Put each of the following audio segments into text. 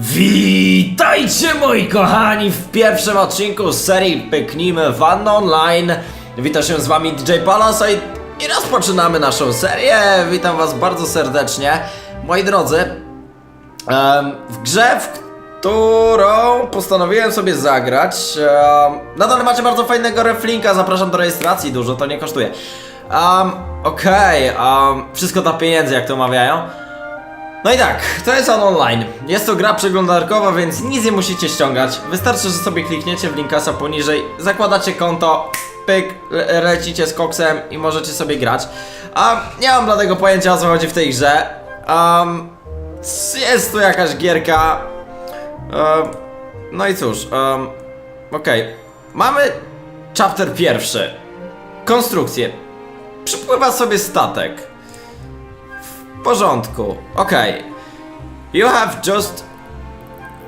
Witajcie moi kochani w pierwszym odcinku z serii Pyknijmy Van Online. Witam się z wami DJ Palace i, rozpoczynamy naszą serię. Witam was bardzo serdecznie. Moi drodzy, w grze, w którą postanowiłem sobie zagrać, nadal macie bardzo fajnego reflinka, zapraszam do rejestracji, dużo to nie kosztuje. Um, Okej, em, wszystko dla pieniędzy jak to mawiają. No i tak, to jest on online. Jest to gra przeglądarkowa, więc nic nie musicie ściągać. Wystarczy, że sobie klikniecie w linkasa poniżej, zakładacie konto, pyk, le lecicie z koksem i możecie sobie grać. A nie mam dlatego pojęcia o co chodzi w tej grze. Um, jest tu jakaś gierka. Um, no i cóż, um, okej. Mamy chapter pierwszy. Konstrukcję. Przypływa sobie statek. W porządku, okej. You have just.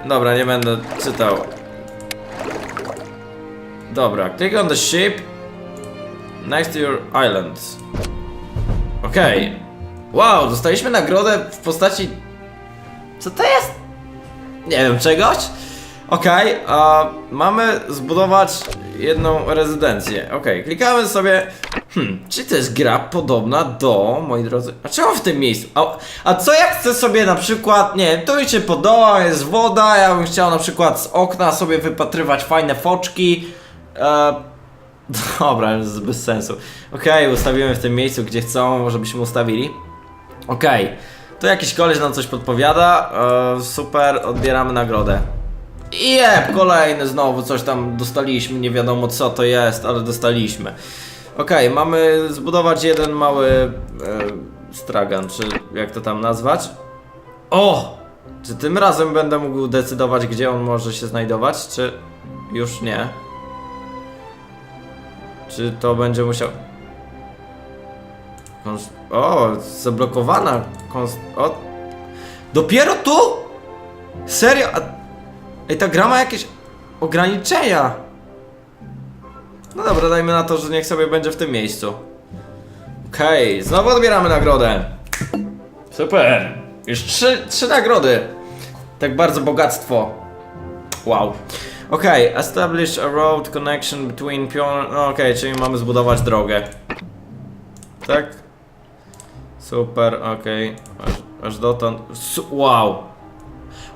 Dobra, nie będę czytał. Dobra, click on the ship next to your island. Okej. Wow, dostaliśmy nagrodę w postaci. Co to jest? Nie wiem, czegoś? Okej, a mamy zbudować jedną rezydencję. Okej, klikamy sobie. Hmm, czy to jest gra podobna do, moi drodzy. A czemu w tym miejscu? A, a co jak chcę sobie na przykład, nie wiem, tu mi się podoba, jest woda, ja bym chciał na przykład z okna sobie wypatrywać fajne foczki. E, dobra, to jest bez sensu. Okej, ustawimy w tym miejscu, gdzie chcą, żebyśmy ustawili. Okej, tu jakiś koleś nam coś podpowiada. E, super, odbieramy nagrodę. Jeb, kolejny znowu coś tam dostaliśmy, nie wiadomo co to jest, ale dostaliśmy. Okej, mamy zbudować jeden mały e, stragan, czy jak to tam nazwać. O! Czy tym razem będę mógł decydować, gdzie on może się znajdować, czy już nie? Czy to będzie musiał... Kons- O, zablokowana. Kons- o. Dopiero tu? Serio? A... Ej, ta gra ma jakieś ograniczenia. No dobra, dajmy na to, że niech sobie będzie w tym miejscu. Okej, znowu odbieramy nagrodę. Super. Już trzy, trzy nagrody. Tak bardzo bogactwo. Wow. Okej, establish a road connection between pion... No okej, czyli mamy zbudować drogę. Tak? Super, okej. Aż, aż dotąd... Wow.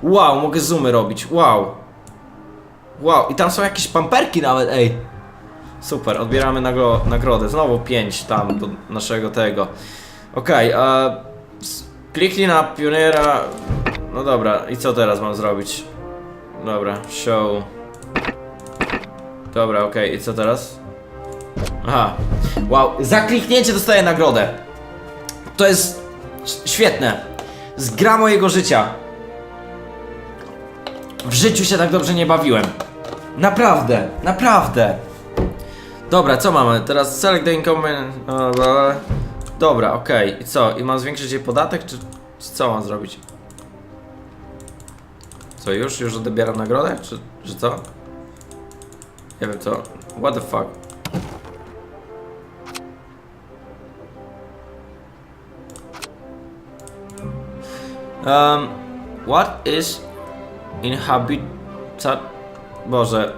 Wow, mogę zoomy robić, wow. Wow, i tam są jakieś pamperki nawet, ej. Super, odbieramy nagro nagrodę. Znowu 5 tam do naszego tego. Okej, okay, kliknij na pioniera. No dobra, i co teraz mam zrobić? Dobra, show. Dobra, okej, i co teraz? Aha. Wow, za kliknięcie dostaję nagrodę. To jest świetne. Z gra mojego życia. W życiu się tak dobrze nie bawiłem. Naprawdę, naprawdę. Dobra, co mamy? Teraz select the income. Dobra, okej. I co? I mam zwiększyć jej podatek, czy, czy co mam zrobić? Co, już? Już odbieram nagrodę? Czy, czy co? Nie wiem co. What the fuck? Um, what is inhabitat... Boże.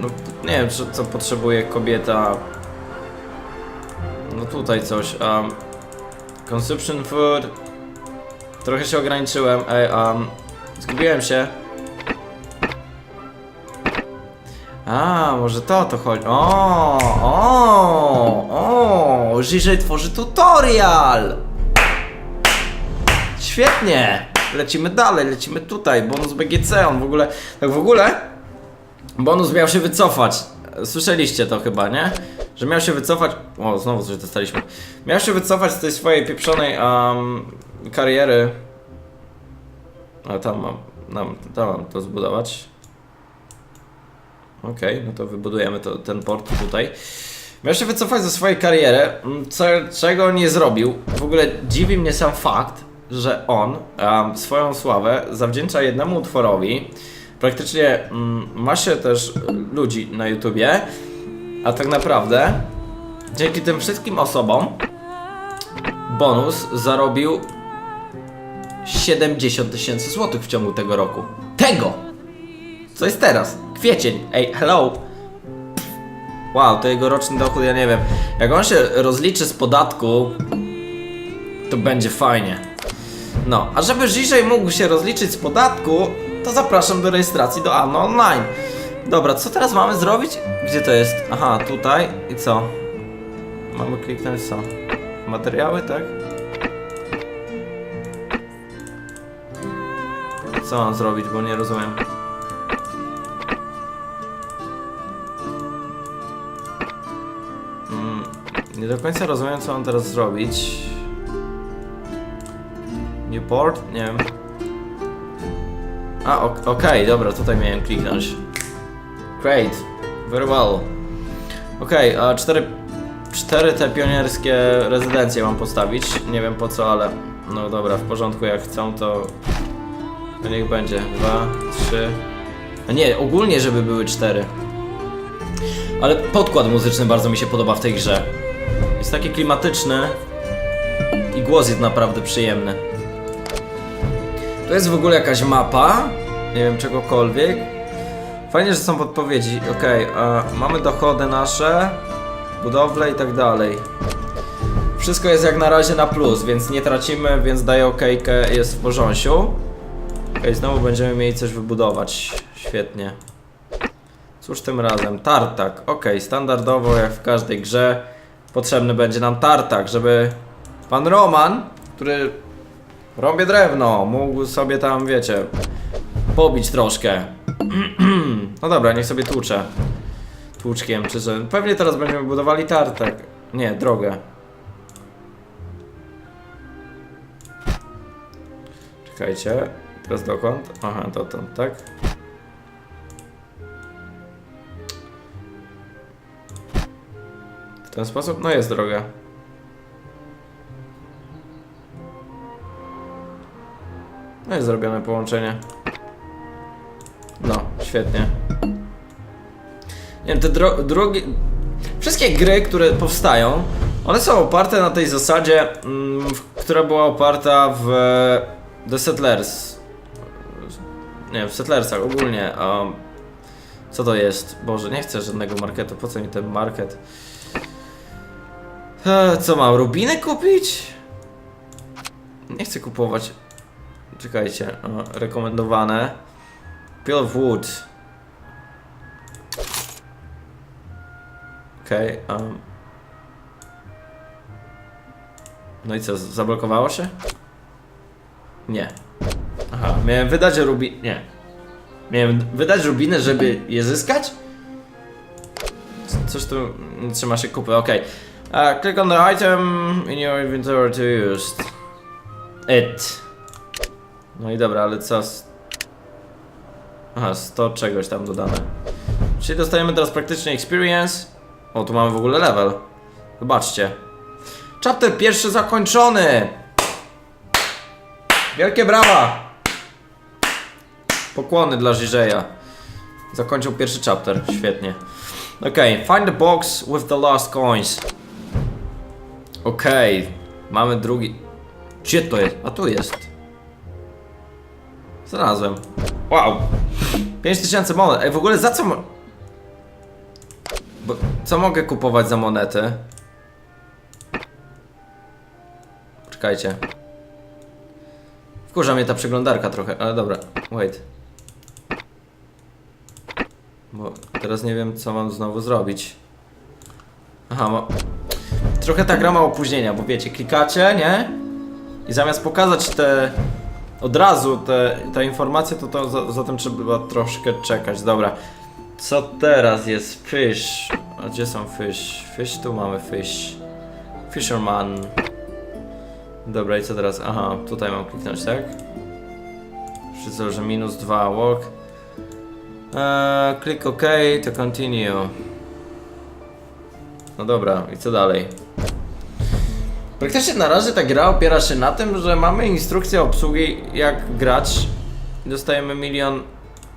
No, nie wiem, czy, co potrzebuje kobieta. No tutaj coś. Um, consumption food. Trochę się ograniczyłem. Ej, um, zgubiłem się. A, może to o to chodzi. O, o, o, Żyżej tworzy tutorial. Świetnie! Lecimy dalej, lecimy tutaj. Bonus BGC, on w ogóle. Tak w ogóle. Bonus miał się wycofać. Słyszeliście to chyba, nie? Że miał się wycofać. O, znowu coś dostaliśmy. Miał się wycofać z tej swojej pieprzonej um, kariery. A tam mam. Tam, tam mam to zbudować. Okej, no to wybudujemy to, ten port tutaj. Miał się wycofać ze swojej kariery, m, co, czego nie zrobił. W ogóle dziwi mnie sam fakt, że on em, swoją sławę zawdzięcza jednemu utworowi. Praktycznie mm, ma się też ludzi na YouTubie, a tak naprawdę dzięki tym wszystkim osobom bonus zarobił 70 tysięcy złotych w ciągu tego roku. Tego! Co jest teraz? Kwiecień. Ej, hello! Wow, to jego roczny dochód, ja nie wiem. Jak on się rozliczy z podatku, to będzie fajnie. No, a żeby Żiżej mógł się rozliczyć z podatku, to zapraszam do rejestracji do Anno Online. Dobra, co teraz mamy zrobić? Gdzie to jest? Aha, tutaj. I co? Mamy kliknąć co? Materiały, tak? Co mam zrobić, bo nie rozumiem. Mm, nie do końca rozumiem, co mam teraz zrobić. Newport? Nie wiem. A, ok- okej, dobra, tutaj miałem kliknąć. Great, very well. Okej, a cztery, cztery te pionierskie rezydencje mam postawić. Nie wiem po co, ale no dobra, w porządku, jak chcą, to, to niech będzie. Dwa, trzy. A nie, ogólnie, żeby były cztery. Ale podkład muzyczny bardzo mi się podoba w tej grze. Jest taki klimatyczny i głos jest naprawdę przyjemny. To jest w ogóle jakaś mapa, nie wiem czegokolwiek. Fajnie, że są podpowiedzi. Okej, a mamy dochody nasze, budowle i tak dalej. Wszystko jest jak na razie na plus, więc nie tracimy, więc daję okejkę, jest w porządku. Okej, znowu będziemy mieli coś wybudować. Świetnie. Cóż tym razem? Tartak. Okej, standardowo jak w każdej grze potrzebny będzie nam tartak, żeby pan Roman, który robię drewno, mógł sobie tam, wiecie, pobić troszkę. no dobra, niech sobie tłucze. Tłuczkiem, czy że... Pewnie teraz będziemy budowali tartak. Nie, drogę. Czekajcie. Teraz dokąd? Aha, dotąd, tak? W ten sposób? No jest droga. No jest zrobione połączenie. No, świetnie. Nie wiem, te dro drogi... Wszystkie gry, które powstają, one są oparte na tej zasadzie, mm, która była oparta w The Settlers. Nie, w Settlersach ogólnie. Um, co to jest? Boże, nie chcę żadnego marketu. Po co mi ten market? E, co mam? Rubiny kupić? Nie chcę kupować. Czekajcie. O, rekomendowane. Peel of Wood. Okej. um. No i co? Zablokowało się? Nie. Aha, miałem wydać rubi... Nie. Miałem wydać rubiny, żeby je zyskać? Coś tu trzyma się kupy, okej. Uh, click on the item in your inventory to use it. No i dobra, ale co? z- Aha, 100 czegoś tam dodane. Czyli dostajemy teraz praktycznie experience. O, tu mamy w ogóle level. Zobaczcie. Chapter pierwszy zakończony! Wielkie brawa! Pokłony dla Żyżeja. Zakończył pierwszy chapter, świetnie. Okej, find the box with the lost coins. Okej, mamy drugi. Gdzie to jest? A tu jest. Znalazłem. Wow. 5000 monet. Ej, w ogóle za co... mo- Bo, co mogę kupować za monety? Czekajcie. Wkurza mnie ta przeglądarka trochę, ale dobra. Wait. Bo teraz nie wiem, co mam znowu zrobić. Aha, ma... Trochę ta gra ma opóźnienia, bo wiecie, klikacie, nie? I zamiast pokazać te... Od razu te, te informacje, to, to za, zatem trzeba troszkę czekać. Dobra. Co teraz jest? Fish. A gdzie są fish? Fish, tu mamy fish. Fisherman. Dobra, i co teraz? Aha, tutaj mam kliknąć, tak? Co, że minus 2 walk. Eee, klik OK to continue. No dobra, i co dalej? Praktycznie na razie ta gra opiera się na tym, że mamy instrukcję obsługi jak grać dostajemy milion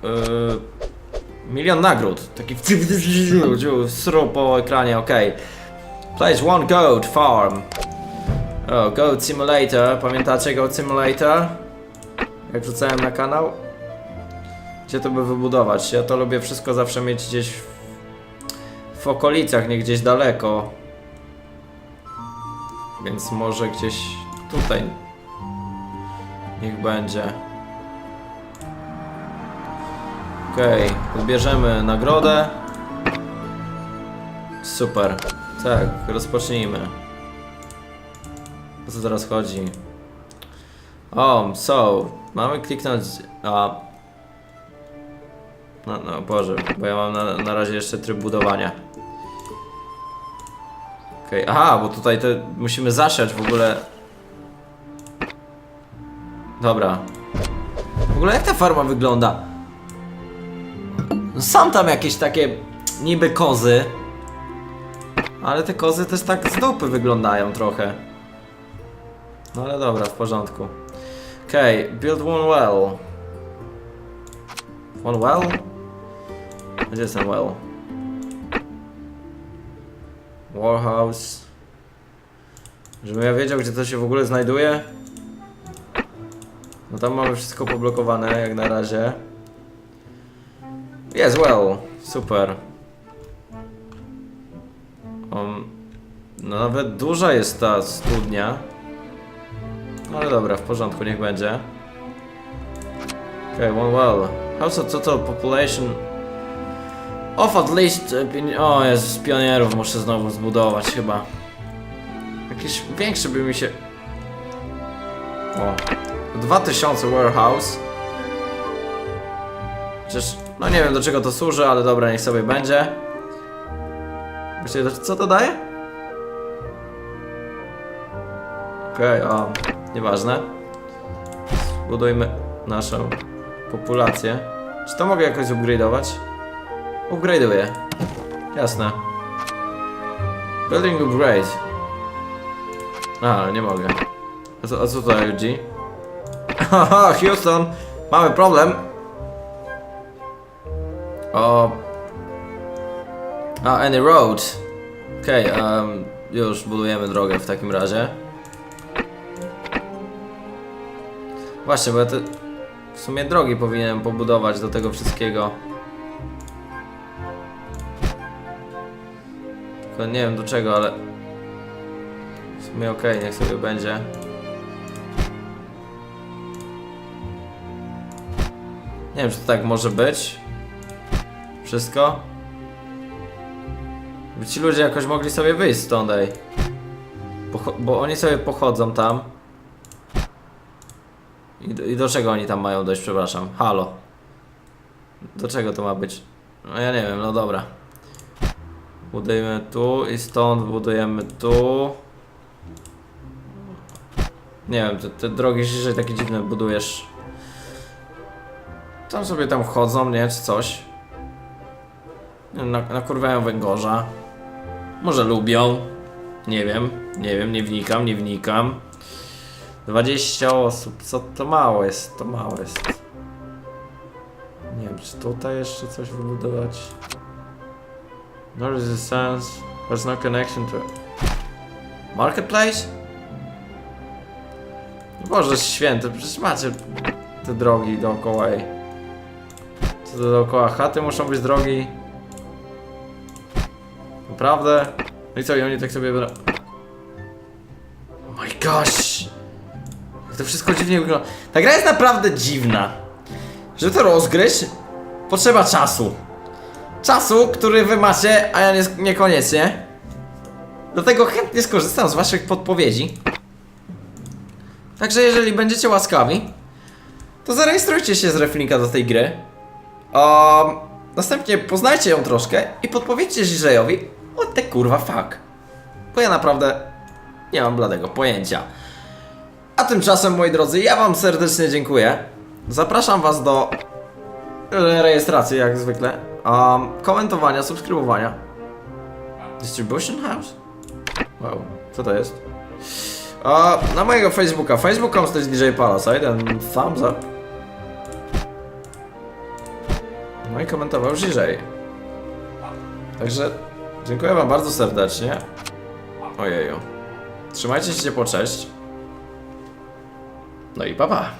yy, milion nagród. Taki sru po ekranie, ok. Place one goat farm. O, Goat Simulator, pamiętacie Goat Simulator? jak wrzucałem na kanał, gdzie to by wybudować. Ja to lubię wszystko zawsze mieć gdzieś w, w okolicach, nie gdzieś daleko. Więc może gdzieś tutaj niech będzie. Okej, odbierzemy nagrodę. Super. Tak, rozpocznijmy. O co teraz chodzi? O, so, mamy kliknąć. A. No, no Boże, bo ja mam na, na razie jeszcze tryb budowania. Okej, aha, bo tutaj to musimy zasiać w ogóle. Dobra. W ogóle jak ta farma wygląda? No Są tam jakieś takie niby kozy. Ale te kozy też tak z dupy wyglądają trochę. No ale dobra, w porządku. Okej, okay, build one well. One well? Gdzie jest ten well? Warhouse. Żebym ja wiedział, gdzie to się w ogóle znajduje. No tam mamy wszystko poblokowane, jak na razie. Jest well, super. Um, no nawet duża jest ta studnia. No ale dobra, w porządku, niech będzie. Okay, one well. How's the total population of at least... uh, pieni- O, Jezus, pionierów muszę znowu zbudować chyba. Jakiś większy by mi się... O, 2000 warehouse. Chociaż, no nie wiem do czego to służy, ale dobra, niech sobie będzie. Myślę, co to daje? Okej, okay, o, nieważne. Budujmy naszą populację. Czy to mogę jakoś upgrade'ować? Upgrade'uję. Jasne. Building upgrade. A, nie mogę. A co, a co to LG? Haha, Houston! Mamy problem! O... A, any road. Okej, okay, um, już budujemy drogę w takim razie. Właśnie, bo ja te... W sumie drogi powinienem pobudować do tego wszystkiego. Tylko nie wiem do czego, ale... W sumie okej, okay, niech sobie będzie. Nie wiem, czy to tak może być. Wszystko? By ci ludzie jakoś mogli sobie wyjść stąd, ej. Pocho- bo oni sobie pochodzą tam. I do, I do czego oni tam mają dojść, przepraszam? Halo. Do czego to ma być? No ja nie wiem, no dobra. Budujemy tu i stąd budujemy tu. Nie wiem, te, te drogi że takie dziwne budujesz. Tam sobie tam chodzą, nie? Czy coś. Na, węgorza. Może lubią. Nie wiem, nie wiem, nie wnikam, nie wnikam. 20 osób, co to mało jest, to mało jest. Nie wiem, czy tutaj jeszcze coś wybudować. No resistance, there's no connection to Marketplace? Boże święty, przecież macie te drogi dookoła, ej. Co to dookoła chaty muszą być drogi? Naprawdę? No i co, i oni tak sobie będą... Oh my gosh! To wszystko dziwnie wygląda. Ta gra jest naprawdę dziwna. Żeby to rozgryźć, potrzeba czasu. Czasu, który wy macie, a ja nie, niekoniecznie. Dlatego chętnie skorzystam z waszych podpowiedzi. Także jeżeli będziecie łaskawi, to zarejestrujcie się z Reflinka do tej gry. Um, następnie poznajcie ją troszkę i podpowiedzcie Żiżejowi, what the kurwa fuck. Bo ja naprawdę nie mam bladego pojęcia. A tymczasem, moi drodzy, ja wam serdecznie dziękuję. Zapraszam was do rejestracji, jak zwykle. Um, komentowania, subskrybowania. Distribution House? Wow, co to jest? A, na mojego Facebooka, facebook.com slash DJ Palasite and thumbs up. No i komentował DJ. Także dziękuję wam bardzo serdecznie. Ojeju. Trzymajcie się ciepło, cześć. No i pa pa.